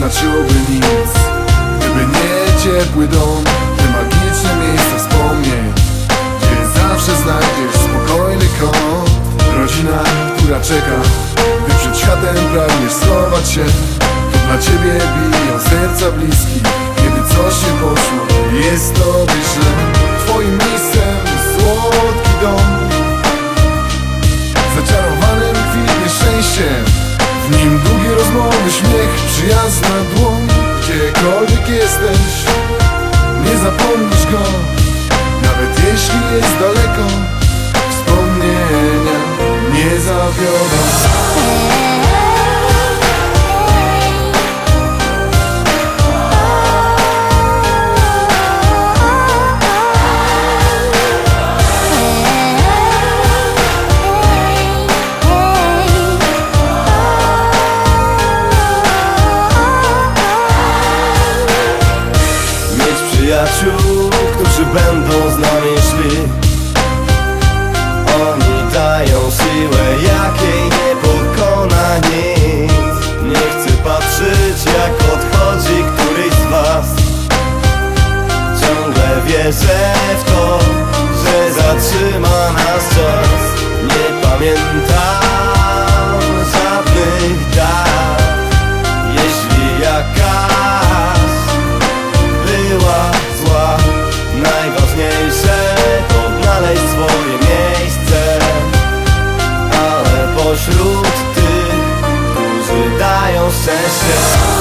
dawały nic Gdyby nie ciepły dom Te magiczne miejsca wspomnień Gdzie zawsze znajdziesz spokojny kąt Rodzina, która czeka Gdy przed światem pragniesz schować się To dla ciebie biją serca bliski Kiedy coś się poszło. Jest tobie źle przyjazna dłoń Gdziekolwiek jesteś Nie zapomnisz go. Nawet jeśli jest daleko Wspomnienia nie zawiodą przyjaciół, którzy będą z nami szli. Oni dają siłę, jakiej nie pokona nic. Nie chcę patrzeć, jak odchodzi któryś z was. Ciągle wierzę w to, że zatrzyma nas czas. Nie pamiętam sense.